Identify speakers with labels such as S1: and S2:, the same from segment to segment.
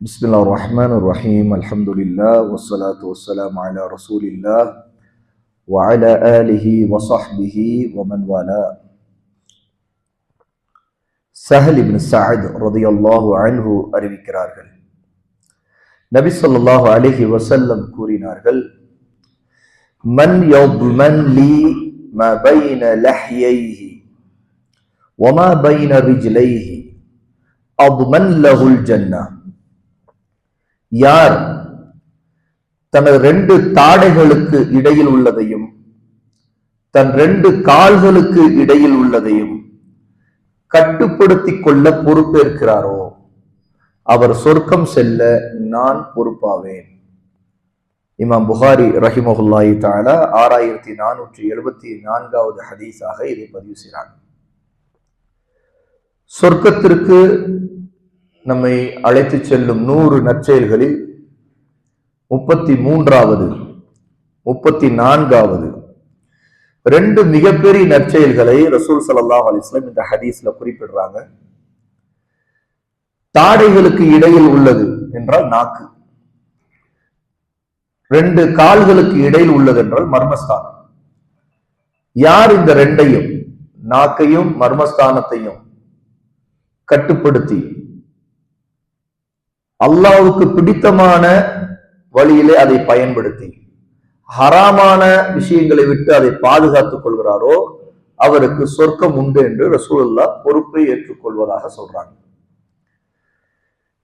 S1: بسم الله الرحمن الرحيم الحمد لله والصلاة والسلام على رسول الله وعلى آله وصحبه ومن والاه الله عنه أربي كرارغل نبي صلى الله عليه وسلم كوري نارغل من يضمن لي ما بين لحييه وما بين رجليه أضمن له الجنة யார் தனது ரெண்டு தாடைகளுக்கு இடையில் உள்ளதையும் தன் ரெண்டு கால்களுக்கு இடையில் உள்ளதையும் கட்டுப்படுத்திக் கொள்ள பொறுப்பேற்கிறாரோ அவர் சொர்க்கம் செல்ல நான் பொறுப்பாவேன். இமாம் புகாரி ரஹிமஹுல்லாயி தாலா ஆறாயிரத்தி நானூற்றி எழுபத்தி நான்காவது ஹதீஸாக இதை பதிவு செய்கிறார். சொர்க்கத்திற்கு நம்மை அழைத்து செல்லும் நூறு நற்செயல்களில் முப்பத்தி மூன்றாவது முப்பத்தி நான்காவது ரெண்டு மிகப்பெரிய நற்செயல்களை ரசூல் சல்லாஹ் அலிஸ்லாம் இந்த ஹதீஸ்ல குறிப்பிடுறாங்க. தாடைகளுக்கு இடையில் உள்ளது என்றால் நாக்கு. ரெண்டு கால்களுக்கு இடையில் உள்ளது என்றால் மர்மஸ்தானம். யார் இந்த ரெண்டையும் நாக்கையும் மர்மஸ்தானத்தையும் கட்டுப்படுத்தி அல்லாவுக்கு பிடித்தமான வழியிலே அதை பயன்படுத்தி ஹராமான விஷயங்களை விட்டு அதை பாதுகாத்துக் கொள்கிறாரோ அவருக்கு சொர்க்கம் உண்டு என்று ரசூலுல்லா பொறுப்பை ஏற்றுக்கொள்வதாக சொல்றாங்க.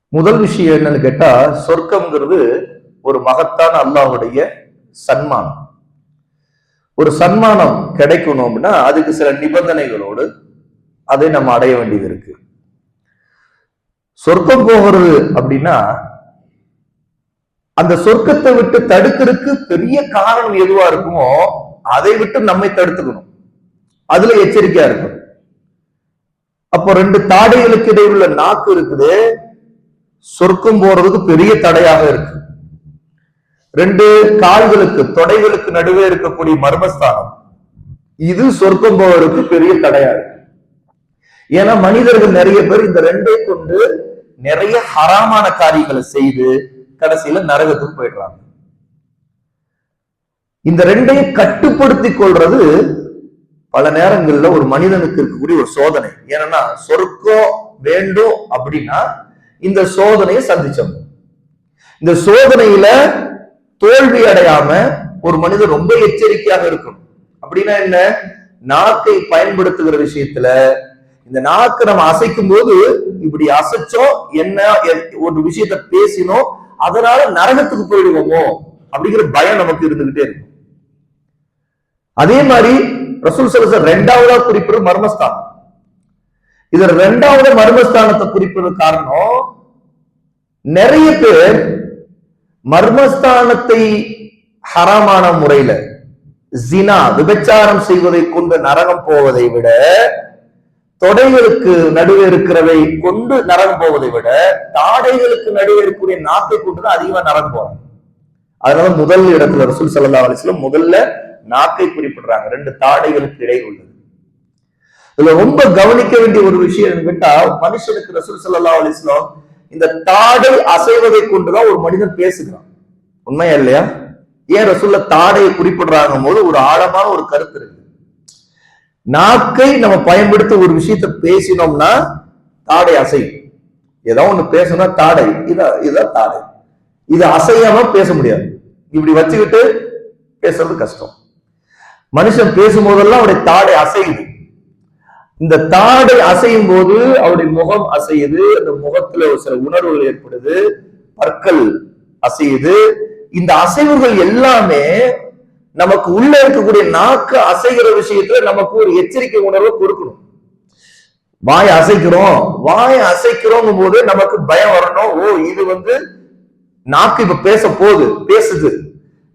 S1: முதல் விஷயம் என்னன்னு கேட்டா சொர்க்கம்ங்கிறது ஒரு மகத்தான அல்லாஹுடைய சன்மானம். ஒரு சன்மானம் கிடைக்கணும் அப்படின்னா அதுக்கு சில நிபந்தனைகளோடு அதை நம்ம அடைய வேண்டியது இருக்கு. சொர்க்கம் போகிறது அப்படின்னா அந்த சொர்க்கத்தை விட்டு தடுக்கிறதுக்கு பெரிய காரணம் எதுவா இருக்குமோ அதை விட்டு நம்மை தடுத்துக்கணும். அதுல எச்சரிக்கையா இருக்கும் அப்போ ரெண்டு தாடைகளுக்கு இடையே உள்ள நாக்கு இருக்குது. சொர்க்கம் போறதுக்கு பெரிய தடையாக இருக்கு. ரெண்டு கால்களுக்கு தொடைகளுக்கு நடுவே இருக்கக்கூடிய மர்மஸ்தானம். இது சொர்க்கம் போவதற்கு பெரிய தடையா இருக்கு. ஏன்னா மனிதர்கள் நிறைய பேர் இந்த ரெண்டை கொண்டு நிறைய ஹராமான காரியங்களை செய்து கடைசியில நரகத்துக்கு போயிடுறாங்க. இந்த ரெண்டையும் கட்டுப்படுத்திக் கொள்றது பல நேரங்கள்ல ஒரு மனிதனுக்கு இருக்கக்கூடிய ஒரு சோதனை. ஏன்னா சொர்க்கம் வேண்டும் அப்படின்னா இந்த சோதனையை சந்திச்சோம் இந்த சோதனையில தோல்வி அடையாம ஒரு மனிதன் ரொம்ப எச்சரிக்கையாக இருக்கணும். அப்படின்னா என்ன? நாக்கை பயன்படுத்துகிற விஷயத்துல இந்த நாக்கு நம்ம அசைக்கும் போது இப்படி அசைச்சோம் என்ன ஒரு விஷயத்த பேசினோம் அதனால நரகத்துக்கு போயிடுவோமோ அப்படிங்கிற பயம் நமக்கு இருந்துகிட்டே இருக்கும். அதே மாதிரி ரசூல் சலசர் ரெண்டாவதா குறிப்பிடும் மர்மஸ்தானம். இதுல ரெண்டாவது மர்மஸ்தானத்தை குறிப்பிடுற காரணம் நிறைய பேர் மர்மஸ்தானத்தை ஹராமான முறையில ஜினா விபச்சாரம் செய்வதை கொண்டு நரகம் போவதை விட தொடைகளுக்கு நடுவே இருக்கிறவை கொண்டு நரகம் போவதை விட தாடைகளுக்கு நடுவே இருக்கக்கூடிய நாக்கை கொண்டு தான் அதிகமா நரகம் போறாங்க அதனால முதல் இடத்துல ரசூல் சல்லா அலிஸ்லம் முதல்ல நாக்கை குறிப்பிடுறாங்க. ரெண்டு தாடைகளுக்கு இடையே உள்ளது. இதுல ரொம்ப கவனிக்க வேண்டிய ஒரு விஷயம் கேட்டா மனுஷனுக்கு ரசூல் சல்லா அலிஸ்லம் இந்த தாடை அசைவதை கொண்டுதான் ஒரு மனிதன் பேசுகிறான். உண்மையா இல்லையா? ஏன் ரசூல்ல தாடையை குறிப்பிடுறாங்க போது ஒரு ஆழமான ஒரு கருத்து இருக்கு. நாக்கை நம்ம பயன்படுத்த ஒரு விஷயத்த பேசினோம்னா தாடை அசையும் ஏதோ ஒண்ணு பேசணும்னா தாடை. இதான் இதான் தாடை. இது அசையாம பேச முடியாது. இப்படி வச்சுக்கிட்டு பேசுறது கஷ்டம். மனுஷன் பேசும்போதெல்லாம் அவருடைய தாடை அசையுது. இந்த தாடை அசையும் போது அவருடைய முகம் அசையுது. அந்த முகத்துல ஒரு சில உணர்வுகள் ஏற்படுது. பற்கள் அசையுது. இந்த அசைவுகள் எல்லாமே நமக்கு உள்ள இருக்கக்கூடிய நாக்கு அசைகிற விஷயத்துல நமக்கு ஒரு எச்சரிக்கை உணர்வை கொடுக்கணும். வாய் அசைக்கிறோம் வாய் அசைக்கிறோங்கும் போது நமக்கு பயம் வரணும். ஓ இது வந்து நாக்கு இப்ப பேச போகுது பேசுது.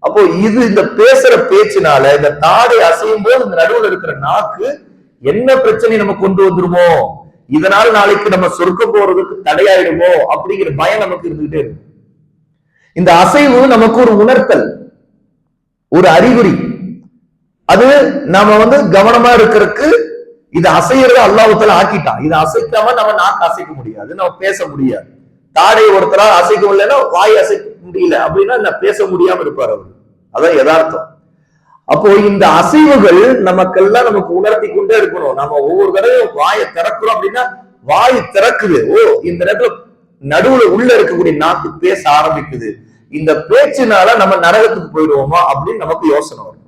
S1: அப்போ இது இந்த பேசுற பேச்சினால இந்த தாடை அசையும் போது இந்த நடுவில் இருக்கிற நாக்கு என்ன பிரச்சனை நம்ம கொண்டு வந்துருமோ? இதனால நாளைக்கு நம்ம சொர்க்க போறதுக்கு தடையாயிடுமோ? அப்படிங்கிற பயம் நமக்கு இருந்துகிட்டே இருக்கு இந்த அசைவு நமக்கு ஒரு உணர்த்தல். ஒரு அறிகுறி. அது நம்ம வந்து கவனமா இருக்கிறதுக்கு இது அசையறத அல்லாஹத்துல ஆக்கிட்டான். இது அசைக்காம நம்ம நாக்கு அசைக்க முடியாது. நம்ம பேச முடியாது. தாடை ஒருத்தரால் அசைக்க முடியலன்னா வாய் அசைக்க முடியல அப்படின்னா நான் பேச முடியாம இருப்பார் அவர். அதான் யதார்த்தம். அப்போ இந்த அசைவுகள் நமக்கெல்லாம் நமக்கு உணர்த்தி கொண்டே இருக்கணும். நம்ம ஒவ்வொரு தடவையும் வாயை திறக்கிறோம் அப்படின்னா வாய் திறக்குது. ஓ இந்த நேரத்துல நடுவுல உள்ள இருக்கக்கூடிய நாக்கு பேச ஆரம்பிக்குது. இந்த பேச்சுனால நம்ம நரகத்துக்கு போயிடுவோமா அப்படின்னு நமக்கு யோசனை வரும்.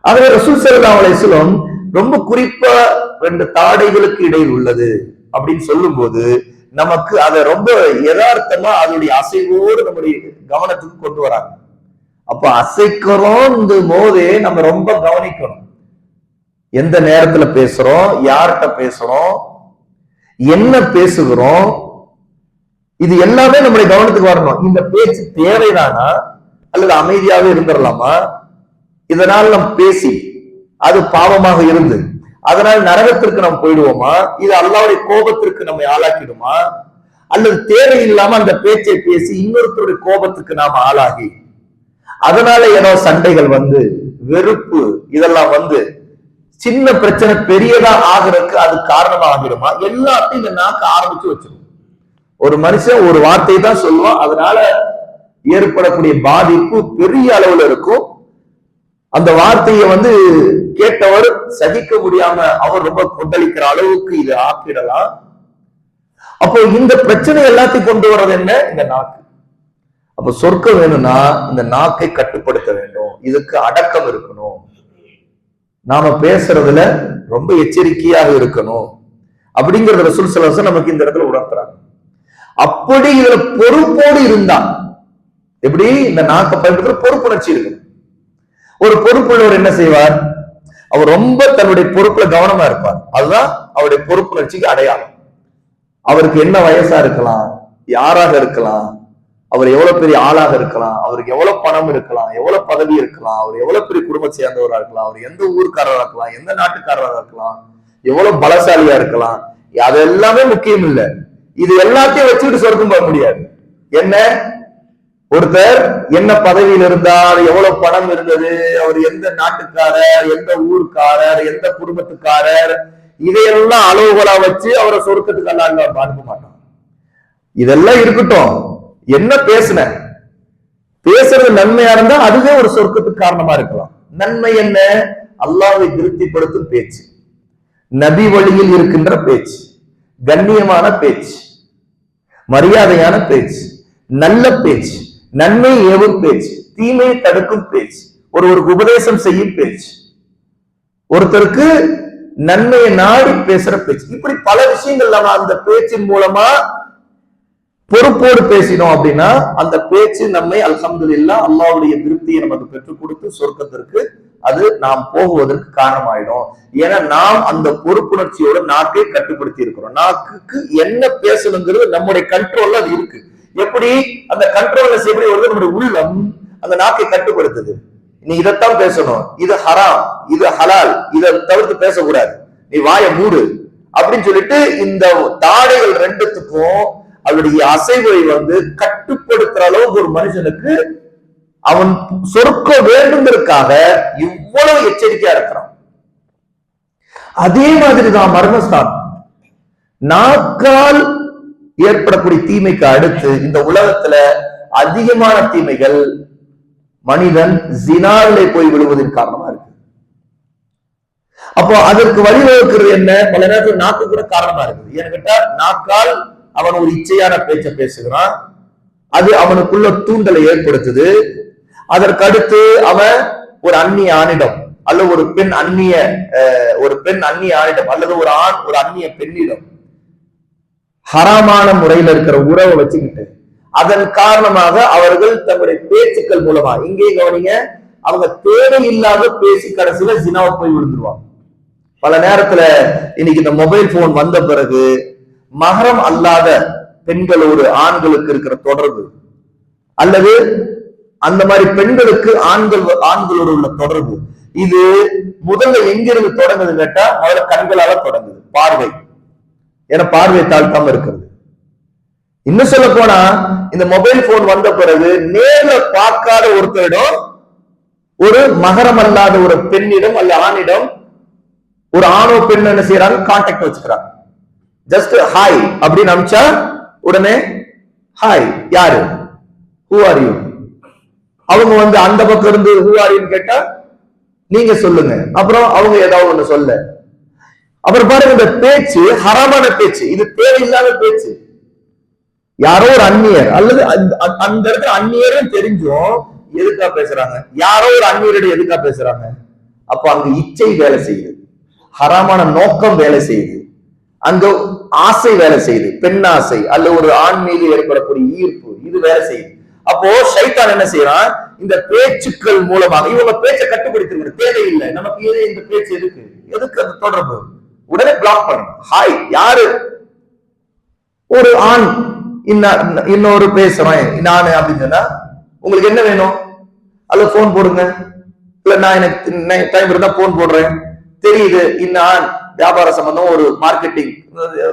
S1: ஆகவே ரசூல் சல்லா அலைஹிஸ்ஸலாம் ரொம்ப குறிப்பா ரெண்டு தாடைகளுக்கு இடையில் உள்ளது அப்படின்னு சொல்லும்போது நமக்கு அதை ரொம்ப யதார்த்தமா அதனுடைய அசைவோடு நம்முடைய கவனத்துக்கு கொண்டு வராங்க. அப்ப அசைக்கிறோம் போதே நம்ம ரொம்ப கவனிக்கணும். எந்த நேரத்துல பேசுறோம்? யார்கிட்ட பேசுறோம்? என்ன பேசுகிறோம்? இது எல்லாமே நம்முடைய கவனத்துக்கு வரணும். இந்த பேச்சு தேவைதானா? அல்லது அமைதியாவே இருந்துடலாமா இதனால் நாம் பேசி அது பாவமாக இருந்து அதனால் நரகத்திற்கு நாம் போயிடுவோமா? இது அல்லாவுடைய கோபத்திற்கு நம்மை ஆளாக்கிடுமா? அல்லது தேவையில்லாம அந்த பேச்சை பேசி இன்னொருத்தருடைய கோபத்துக்கு நாம் ஆளாகி அதனால ஏதோ சண்டைகள் வந்து வெறுப்பு இதெல்லாம் வந்து சின்ன பிரச்சனை பெரியதா ஆகிறதுக்கு அது காரணமா ஆகிடுமா எல்லாத்தையும் இந்த நாக்கு ஆரம்பிச்சு வச்சிடும் ஒரு மனுஷன் ஒரு வார்த்தை தான் சொல்லுவான். அதனால ஏற்படக்கூடிய பாதிப்பு பெரிய அளவுல இருக்கும். அந்த வார்த்தையை வந்து கேட்டவர் சகிக்க முடியாம அவர் ரொம்ப கொந்தளிக்கிற அளவுக்கு இது ஆக்கிடலாம். அப்போ இந்த பிரச்சனை எல்லாத்தையும் கொண்டு வர்றது என்ன? இந்த நாக்கு. அப்ப சொர்க்கம் வேணும்னா இந்த நாக்கை கட்டுப்படுத்த வேண்டும். இதுக்கு அடக்கம் இருக்கணும். நாம பேசுறதுல ரொம்ப எச்சரிக்கையாக இருக்கணும். அப்படிங்கறத ரசூல் சிலவசம் நமக்கு இந்த இடத்துல உணர்த்துறாங்க. அப்படி இதுல பொறுப்போடு இருந்தா எப்படி? இந்த நாக்க பயன்படுத்துற பொறுப்புணர்ச்சி இருக்கு ஒரு பொறுப்புள்ளவர் என்ன செய்வார்? அவர் ரொம்ப தன்னுடைய பொறுப்புல கவனமா இருப்பார். அதுதான் அவருடைய பொறுப்புணர்ச்சிக்கு அடையாளம். அவருக்கு என்ன வயசா இருக்கலாம்? யாராக இருக்கலாம்? அவர் எவ்வளவு பெரிய ஆளாக இருக்கலாம்? அவருக்கு எவ்வளவு பணம் இருக்கலாம்? எவ்வளவு பதவி இருக்கலாம்? அவர் எவ்வளவு பெரிய குடும்பத்தை சேர்ந்தவரா இருக்கலாம்? அவர் எந்த ஊருக்காரராக இருக்கலாம்? எந்த நாட்டுக்காரராக இருக்கலாம்? எவ்வளவு பலசாலியா இருக்கலாம்? அது எல்லாமே முக்கியம் இல்லை. இது எல்லாத்தையும் வச்சுக்கிட்டு சொர்க்கம் போக முடியாது. என்ன? ஒருத்தர் என்ன பதவியில் இருந்தார் எவ்வளவு பணம் இருந்தது அவர் எந்த நாட்டுக்காரர் எந்த ஊர்க்காரர் எந்த குடும்பத்துக்காரர் இதையெல்லாம் அளவுகளா வச்சு அவரை சொர்க்கத்துக்கு எல்லாம் அனுப்ப மாட்டோம் இதெல்லாம் இருக்கட்டும். என்ன பேசுன? பேசுறது நன்மையா இருந்தா அதுவே ஒரு சொர்க்கத்துக்கு காரணமா இருக்கலாம். நன்மை என்ன? அல்லாவை திருப்திப்படுத்தும் பேச்சு. நபி வழியில் இருக்கின்ற பேச்சு. கண்ணியமான பேச்சு. மரியாதையான பேச்சு நல்ல பேச்சு நன்மை ஏவும் பேச்சு தீமையை தடுக்கும் பேச்சு ஒருவருக்கு உபதேசம் செய்யும் பேச்சு. ஒருத்தருக்கு நன்மையை நாடி பேசுற பேச்சு. இப்படி பல விஷயங்கள் நம்ம அந்த பேச்சின் மூலமா பொறுப்போடு பேசினோம் அப்படின்னா அந்த பேச்சு நம்மை அல்ஹம்துலில்லா அல்லாவுடைய திருப்தியை நமக்கு பெற்றுக் கொடுத்து சொர்க்கத்திற்கு அது நாம் போகுவதற்கு காரணமாயிடும். ஏன்னா நாம் அந்த பொறுப்புணர்ச்சியோட நாக்கை கட்டுப்படுத்தி இருக்கிறோம். நாக்குக்கு என்ன பேசணுங்கிறது நம்முடைய கண்ட்ரோல்ல அது இருக்கு. எப்படி? அந்த கண்ட்ரோல்ல எப்படி வருது நம்முடைய உள்ளம் அந்த நாக்கை கட்டுப்படுத்துது. நீ இதைத்தான் பேசணும். இது ஹராம். இது ஹலால். இதை தவிர்த்து பேசக்கூடாது. நீ வாய மூடு. அப்படின்னு சொல்லிட்டு இந்த தாடைகள் ரெண்டுத்துக்கும் அவருடைய அசைவை வந்து கட்டுப்படுத்துற அளவுக்கு ஒரு மனுஷனுக்கு அவன் சொர்க்க வேண்டுங்கிறதுக்காக இவ்வளவு எச்சரிக்கையா இருக்கிறான். அதே மாதிரிதான் மர்மஸ்தான் நாக்கால் ஏற்படக்கூடிய தீமைக்கு அடுத்து இந்த உலகத்துல அதிகமான தீமைகள் மனிதன் ஜினாவிலே போய் விழுவதன் காரணமா இருக்கு. அப்போ அதற்கு வழிவகுக்கிறது என்ன? பல நேரத்தில் நாக்கு கூட காரணமா இருக்குது. ஏன்னு கேட்டா நாக்கால் அவன் ஒரு இச்சையான பேச்சை பேசுகிறான். அது அவனுக்குள்ள தூண்டலை ஏற்படுத்துது. அதற்கடுத்து அவன் ஒரு அந்நிய ஆணிடம் அல்லது ஒரு பெண் அந்நிய ஒரு பெண் அந்நிய ஆணிடம் அல்லது ஒரு ஆண் ஒரு அந்நிய பெண்ணிடம் ஹராமான முறையில இருக்கிற உறவை வச்சுக்கிட்டு அதன் காரணமாக அவர்கள் தங்களுடைய பேச்சுக்கள் மூலமா இங்கே கவனிங்க அவங்க தேவையில்லாத பேசி கடைசியில ஜினாவை போய் விழுந்துருவாங்க. பல நேரத்துல இன்னைக்கு இந்த மொபைல் போன் வந்த பிறகு மகரம் அல்லாத பெண்களோடு ஆண்களுக்கு இருக்கிற தொடர்பு அல்லது அந்த மாதிரி பெண்களுக்கு ஆண்கள் ஆண்களோடு உள்ள தொடர்பு. இது முதல்ல எங்கிருந்து தொடங்குது கேட்டா முதல்ல கண்களால தொடங்குது. பார்வை. ஏன்னா பார்வை தாழ்த்தாம இருக்கிறது. இன்னும் சொல்ல போனா இந்த மொபைல் போன் வந்த பிறகு நேர்ல பார்க்காத ஒருத்தரிடம் ஒரு மகரம் அல்லாத ஒரு பெண்ணிடம் அல்ல ஆணிடம் ஒரு ஆணோ பெண் என்ன செய்யறாங்க கான்டாக்ட் வச்சுக்கிறாங்க. ஜஸ்ட் ஹாய் அப்படின்னு அமிச்சா உடனே ஹாய் யாரு? ஹூ ஆர் யூ அவங்க வந்து அந்த பக்கம் இருந்து ஹூ கேட்டா நீங்க சொல்லுங்க. அப்புறம் அவங்க ஏதாவது ஒண்ணு சொல்ல. அப்புறம் பாருங்க இந்த பேச்சு ஹராமான பேச்சு. இது தேவையில்லாத பேச்சு. யாரோ ஒரு அந்நியர் அல்லது அந்த அந்த- அந்த இடத்துல அந்நியரும் தெரிஞ்சும் எதுக்கா பேசுறாங்க? யாரோ ஒரு அந்நியரிடம் எதுக்கா பேசுறாங்க? அப்ப அங்க இச்சை வேலை செய்யுது. ஹராமான நோக்கம் வேலை செய்யுது. அங்க ஆசை வேலை செய்யுது. பெண் ஆசை அல்ல ஒரு ஆண் மீது ஏற்படக்கூடிய ஈர்ப்பு இது வேலை செய்யுது. அப்போ சைத்தான் என்ன செய்யறான் இந்த பேச்சுக்கள் மூலமாக இவங்க பேச்சை கட்டுப்படுத்திருக்கிற தேவையில்லை நமக்கு ஏதே இந்த பேச்சு எதுக்கு? எதுக்கு அந்த தொடர்பு? உடனே பிளாக் பண்ணணும். ஹாய் யாரு? ஒரு ஆண். இன்ன- இன்னொரு பேசுறேன். நானு அப்படின்னு சொன்னா உங்களுக்கு என்ன வேணும்? அல்ல போன் போடுங்க. இல்ல நான் எனக்கு டைம் இருந்தா போன் போடுறேன். தெரியுது இன்ன ஆண். வியாபார சம்பந்தம் ஒரு மார்க்கெட்டிங்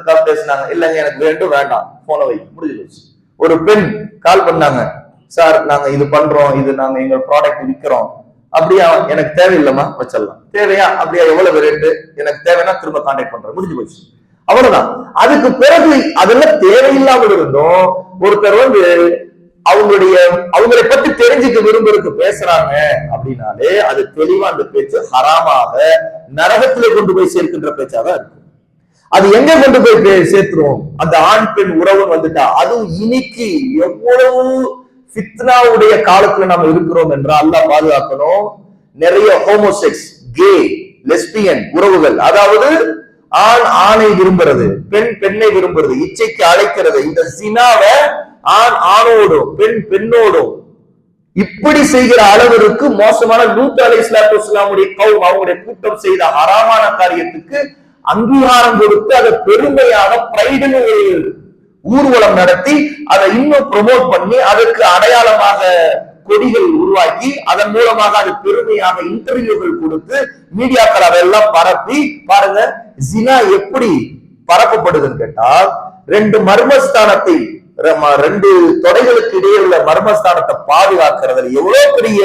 S1: பேசுனாங்க. இல்லைங்க எனக்கு வேண்டும். வேண்டாம் போனை வை. முடிஞ்சு ஒரு பெண் கால் பண்ணாங்க. சார் நாங்க இது பண்றோம் இது நாங்க எங்க ப்ராடக்ட் விற்கிறோம் அப்படியா எனக்கு தேவையில்லமா வச்சிடலாம். தேவையா? அப்படியா எவ்வளவு ரேட்டு எனக்கு தேவைன்னா திரும்ப கான்டாக்ட் பண்றேன். முடிஞ்சு போச்சு. அவ்வளவுதான். அதுக்கு பிறகு அதெல்லாம் தேவையில்லாமல் இருந்தும் ஒருத்தர் வந்து அவங்களுடைய அவங்களை பத்தி தெரிஞ்சுக்க விரும்புறதுக்கு பேசுறாங்க அப்படின்னாலே அது தெளிவா அந்த பேச்சு ஹராமாக நரகத்திலே கொண்டு போய் சேர்க்கின்ற பேச்சாக இருக்கும். அது எங்க கொண்டு போய் பே- சேர்த்துரும் அந்த ஆண் பெண் உறவு வந்துட்டா அதுவும் இன்னைக்கு எவ்வளவு ஃபித்னாவுடைய காலத்துல நம்ம இருக்கிறோம் என்றால் அல்லாஹ் பாதுகாக்கணும். நிறைய ஹோமோசெக்ஸ் கே லெஸ்பியன் உறவுகள் அதாவது ஆண் ஆணை விரும்புறது பெண் பெண்ணை விரும்புறது இச்சைக்கு அழைக்கிறது இந்த சினாவை ஆண் ஆணோடும் பெண் பெண்ணோடும் இப்படி செய்கிற அளவிற்கு மோசமான லூத் அலி இஸ்லாத்து இஸ்லாமுடைய கவுன் அவங்களுடைய கூட்டம் செய்த ஹராமான காரியத்துக்கு அங்கீகாரம் கொடுத்து அதை பெருமையாக பிரைடுன்னு ஊர்வலம் நடத்தி அதை இன்னும் ப்ரொமோட் பண்ணி அதற்கு அடையாளமாக கொடிகள் உருவாக்கி அதன் மூலமாக அது பெருமையாக இன்டர்வியூகள் கொடுத்து மீடியாக்கள் அதெல்லாம் பரப்பி பாருங்க ஜினா எப்படி பரப்பப்படுதுன்னு கேட்டால் ரெண்டு மர்மஸ்தானத்தை ரெண்டு தொடைகளுக்கு இடையே உள்ள மர்மஸ்தானத்தை பாதுகாக்கிறதுல எவ்வளவு பெரிய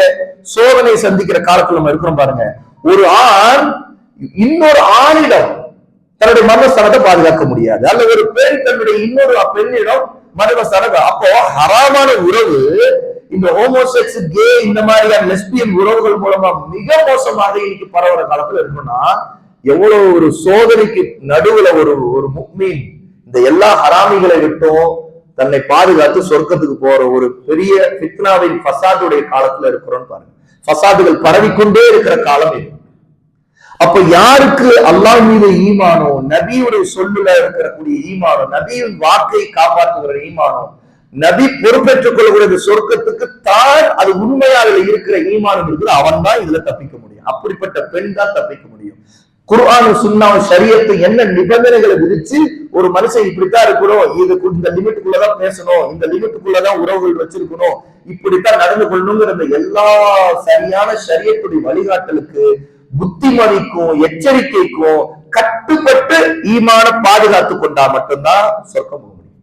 S1: சோதனை சந்திக்கிற காலத்துல நம்ம இருக்கிறோம் பாருங்க. ஒரு ஆண் இன்னொரு ஆணிடம் தன்னுடைய மர்மஸ்தானத்தை பாதுகாக்க முடியாது. அல்லது ஒரு பெண் தன்னுடைய இன்னொரு பெண்ணிடம் மர்மஸ்தானம் அப்போ ஹராமான உறவு இந்த ஹோமோசெக்ஸ் கே இந்த மாதிரியான லெஸ்பியன் உறவுகள் மூலமா மிக மோசமாக இன்னைக்கு பரவுற காலத்துல இருக்குன்னா எவ்வளவு ஒரு சோதனைக்கு நடுவுல ஒரு ஒரு முக்மீன் இந்த எல்லா ஹராமிகளை விட்டும் தன்னை பாதுகாத்து சொர்க்கத்துக்கு போற ஒரு பெரிய பித்னாவின் ஃபசாதுடைய காலத்துல இருக்கிறோம்னு பாருங்க. ஃபசாதுகள் பரவிக்கொண்டே இருக்கிற காலம் இது. அப்ப யாருக்கு அல்லாஹ் மீது ஈமானோ நபியுடைய சொல்லுல இருக்கக்கூடிய ஈமானோ நபியின் வாக்கை காப்பாற்றுகிற ஈமானோ நபி பொறுப்பேற்றுக் கொள்ளக்கூடிய சொர்க்கத்துக்கு தான் அது உண்மையாக இருக்கிற ஈமானம் இருக்குது அவன் தான் இதுல தப்பிக்க முடியும். அப்படிப்பட்ட பெண் தான் தப்பிக்க முடியும். குர்ஆன் சுன்னாவும் சரியத்து என்ன நிபந்தனைகளை விதிச்சு ஒரு மனுஷன் இப்படித்தான் இருக்கணும் இது இந்த லிமிட்டுக்குள்ளதான் பேசணும் இந்த லிமிட்டுக்குள்ளதான் உறவுகள் வச்சிருக்கணும் இப்படித்தான் நடந்து கொள்ளணுங்கிற எல்லா சரியான சரியத்துடைய வழிகாட்டலுக்கு புத்திமதிக்கும் எச்சரிக்கைக்கும் கட்டுப்பட்டு ஈமான பாதுகாத்து கொண்டா மட்டும்தான் சொர்க்கம் போக முடியும்.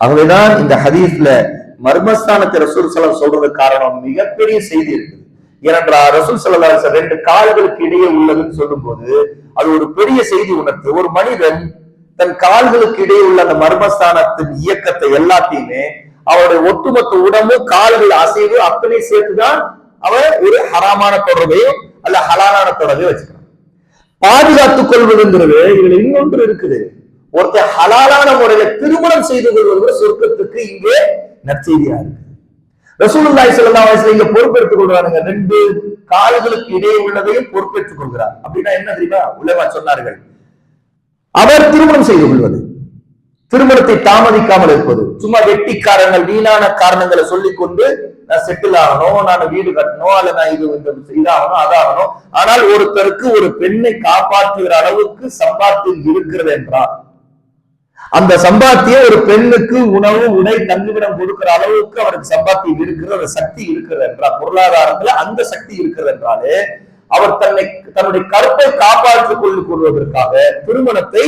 S1: ஆகவேதான் இந்த ஹதீஸ்ல மர்மஸ்தானத்தை ரசூல் சலம் சொல்றது காரணம் மிகப்பெரிய செய்தி இருக்குது. ஏனென்றால் ரசூல் சல்லா ரெண்டு கால்களுக்கு இடையே உள்ளதுன்னு சொல்லும்போது அது ஒரு பெரிய செய்தி உணர்த்து ஒரு மனிதன் தன் கால்களுக்கு இடையே உள்ள அந்த மர்மஸ்தானத்தின் இயக்கத்தை எல்லாத்தையுமே அவருடைய ஒட்டுமொத்த உடம்பு கால்கள் அசைவு அத்தனை சேர்த்துதான் அவன் ஒரு ஹராமான தொடர்பையும் அல்ல ஹலாலான தொடர்பையும் வச்சுக்கிறான் பாதுகாத்துக் கொள்வதுங்கிறது இதுல இன்னொன்று இருக்குது. ஒருத்தர் ஹலாலான முறையில திருமணம் செய்து கொள்வது சொர்க்கத்துக்கு இங்கே நற்செய்தியா இருக்கு ரசூலுல்லாய் ஸல்லல்லாஹு வயசுல இங்க பொறுப்பெடுத்துக் கொள்றாங்க ரெண்டு கால்களுக்கு இடையே உள்ளதையும் பொறுப்பேற்றுக் கொள்கிறார். அப்படின்னா என்ன தெரியுமா? உலகா சொன்னார்கள். அவர் திருமணம் செய்து கொள்வது. திருமணத்தை தாமதிக்காமல் இருப்பது. சும்மா வெட்டிக்காரங்கள் வீணான காரணங்களை சொல்லிக்கொண்டு நான் செட்டில் ஆகணும் நான் வீடு கட்டணும் அல்ல நான் இது இந்த இதாகணும் அதாகணும். ஆனால் ஒருத்தருக்கு ஒரு பெண்ணை காப்பாற்றுகிற அளவுக்கு சம்பாத்தியம் இருக்கிறது என்றால் அந்த சம்பாத்தியம் ஒரு பெண்ணுக்கு உணவு உடை தங்குமிடம் கொடுக்கிற அளவுக்கு அவருக்கு சம்பாத்தியம் இருக்கிறது அந்த சக்தி இருக்கிறது என்றால் பொருளாதாரத்துல அந்த சக்தி இருக்கிறது என்றாலே அவர் தன்னை தன்னுடைய கருப்பை காப்பாற்றிக் கொள்ளுக் கொள்வதற்காக திருமணத்தை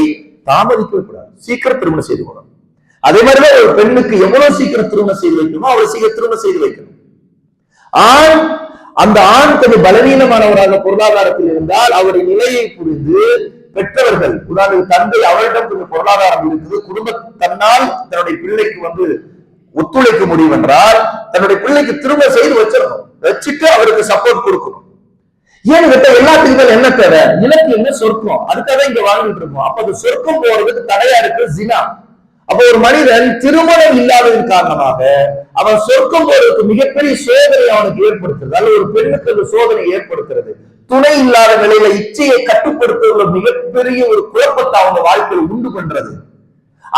S1: தாமதிக்கவே கூடாது. சீக்கிரம் திருமணம் செய்து கொள்ளணும். அதே மாதிரிதான் ஒரு பெண்ணுக்கு எவ்வளவு சீக்கிரம் திருமணம் செய்து வைக்கணுமோ அவ்வளவு சீக்கிரம் திருமணம் செய்து வைக்கணும். ஆண் அந்த ஆண் கொஞ்சம் பலவீனமானவராக பொருளாதாரத்தில் இருந்தால் அவருடைய நிலையை புரிந்து பெற்றவர்கள் உதாரணத்துக்கு தந்தை அவரிடம் கொஞ்சம் பொருளாதாரம் இருக்குது குடும்ப தன்னால் தன்னுடைய பிள்ளைக்கு வந்து ஒத்துழைக்க முடியும் என்றால் தன்னுடைய பிள்ளைக்கு திரும்ப செய்து வச்சிடணும். வச்சுட்டு அவருக்கு சப்போர்ட் கொடுக்கணும். ஏன்னு கேட்டா எல்லாத்துக்கும் மேல என்ன தேவை? நிலத்துல என்ன சொர்க்கம்? அதுக்காக இங்க வாழ்ந்துட்டு இருக்கோம். அப்ப அது சொர்க்கம் போறதுக்கு தடையா இருக்கு ஜினா. அப்ப ஒரு மனிதன் திருமணம் இல்லாததன் காரணமாக அவன் சொர்க்கம் போறதுக்கு மிகப்பெரிய சோதனை அவனுக்கு ஏற்படுத்துறது. அல்லது ஒரு பெண்ணுக்கு அந்த சோதனை ஏற்படுத்துறது. துணை இல்லாத நிலையில இச்சையை கட்டுப்படுத்துவதில் மிகப்பெரிய ஒரு குழப்பத்தை அவங்க வாழ்க்கையில் உண்டு பண்றது.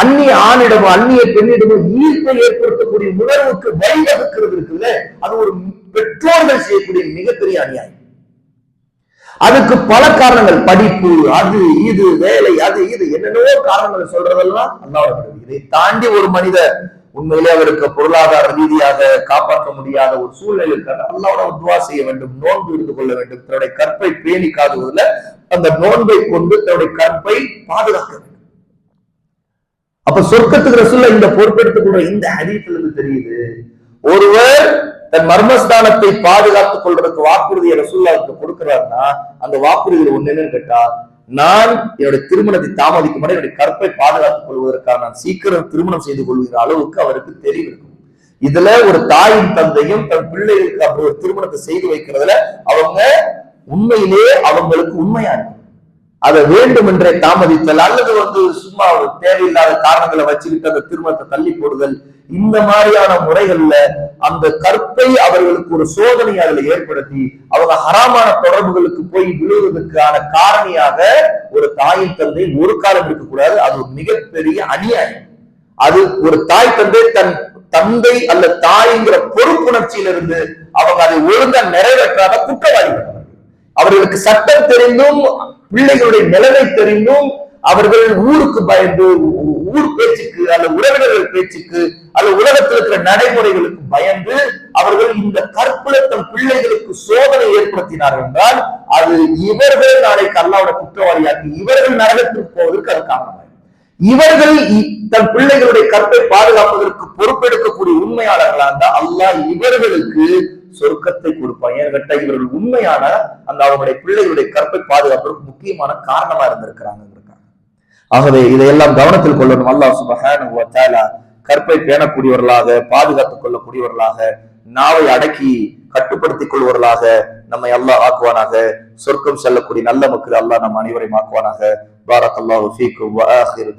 S1: அந்நிய ஆணிடமோ அந்நிய பெண்ணிடமோ ஈர்ப்பை ஏற்படுத்தக்கூடிய உணர்வுக்கு வழிவகுக்கிறது இருக்குல்ல? அது ஒரு பெற்றோர்கள் செய்யக்கூடிய மிகப்பெரிய அநியாயம். அதுக்கு பல காரணங்கள். படிப்பு அது இது வேலை அது இது. என்னென்னவோ காரணங்கள் சொல்றதெல்லாம் அல்லாவோட இதை தாண்டி ஒரு மனிதர் உண்மையிலே அவருக்கு பொருளாதார ரீதியாக காப்பாற்ற முடியாத ஒரு சூழ்நிலை இருக்காது அல்லாவோட துவா செய்ய வேண்டும் நோன்பு இருந்து கொள்ள வேண்டும். தன்னுடைய கற்பை பேணி காதுவதில் அந்த நோன்பை கொண்டு தன்னுடைய கற்பை பாதுகாக்க வேண்டும். அப்ப சொர்க்கத்துக்கு ரசூல்ல இந்த பொறுப்பெடுத்துக் கொள்ற இந்த ஹதீஸ்ல இருந்து தெரியுது. ஒருவர் தன் மர்மஸ்தானத்தை பாதுகாத்துக் கொள்றதுக்கு வாக்குறுதியை ரசூல்லாவுக்கு கொடுக்கிறாருன்னா அந்த வாக்குறுதியில் ஒண்ணு என்னன்னு கேட்டா நான் என்னுடைய திருமணத்தை தாமதிக்கும் முறை என்னுடைய கற்பை பாதுகாத்துக் கொள்வதற்காக நான் சீக்கிரம் திருமணம் செய்து கொள்கிற அளவுக்கு அவருக்கு தெரிவிக்கும் இதுல ஒரு தாயும் தந்தையும் தன் பிள்ளைகளுக்கு அப்படி ஒரு திருமணத்தை செய்து வைக்கிறதுல அவங்க உண்மையிலே அவங்களுக்கு உண்மையா இருக்கும். அதை வேண்டும் என்றே தாமதித்தல் அல்லது வந்து சும்மா ஒரு தேவையில்லாத காரணங்களை வச்சுக்கிட்டு அந்த திருமணத்தை தள்ளி போடுதல் இந்த மாதிரியான முறைகள்ல அந்த கற்பை அவர்களுக்கு ஒரு சோதனை அதுல ஏற்படுத்தி அவங்க ஹராமான தொடர்புகளுக்கு போய் விழுவதற்கான காரணியாக ஒரு தாயின் தந்தை ஒரு காலம் இருக்கக்கூடாது. அது ஒரு மிகப்பெரிய அநியாயம். அது ஒரு தாய் தந்தை தன் தந்தை அல்ல தாய்ங்கிற பொறுப்புணர்ச்சியிலிருந்து அவங்க அதை ஒழுங்கா நிறைவேற்றாத குற்றவாளிகள். அவர்களுக்கு சட்டம் தெரிந்தும் பிள்ளைகளுடைய நிலைமை தெரிந்தும் அவர்கள் ஊருக்கு பயந்து ஊர் பேச்சுக்கு அல்ல உறவினர்கள் பேச்சுக்கு அல்ல உலகத்தில் இருக்கிற நடைமுறைகளுக்கு பயந்து அவர்கள் இந்த கற்புல தன் பிள்ளைகளுக்கு சோதனை ஏற்படுத்தினார் என்றால் அது இவர்கள் நாளைக்கு அல்லாவோட குற்றவாளியாக்கி இவர்கள் நரகத்திற்கு போவதற்கு அது காரணம் இவர்கள் தன் பிள்ளைகளுடைய கற்பை பாதுகாப்பதற்கு பொறுப்பெடுக்கக்கூடிய உண்மையாளர்களா இருந்தால் அல்லாஹ் இவர்களுக்கு சொர்க்கத்தை கொடுப்பான். ஏன்னு கேட்டால் இவர்கள் உண்மையான அந்த அவங்களுடைய பிள்ளைகளுடைய கற்பை பாதுகாப்பதற்கு முக்கியமான காரணமா இருந்திருக்கிறாங்க ஆகவே இதையெல்லாம் கவனத்தில் கொள்ளணும். அல்லாஹ் சுபஹான கற்பை பேணக்கூடியவர்களாக பாதுகாத்துக் கொள்ளக்கூடியவர்களாக நாவை அடக்கி கட்டுப்படுத்திக் கொள்வர்களாக நம்மை அல்லாஹ் ஆக்குவானாக. சொர்க்கம் செல்லக்கூடிய நல்ல மக்கள் அல்லாஹ் நம் அனைவரையும் ஆக்குவானாக. பாரத் அல்லாஹ் ஃபீக்கும். வ ஆஹிரு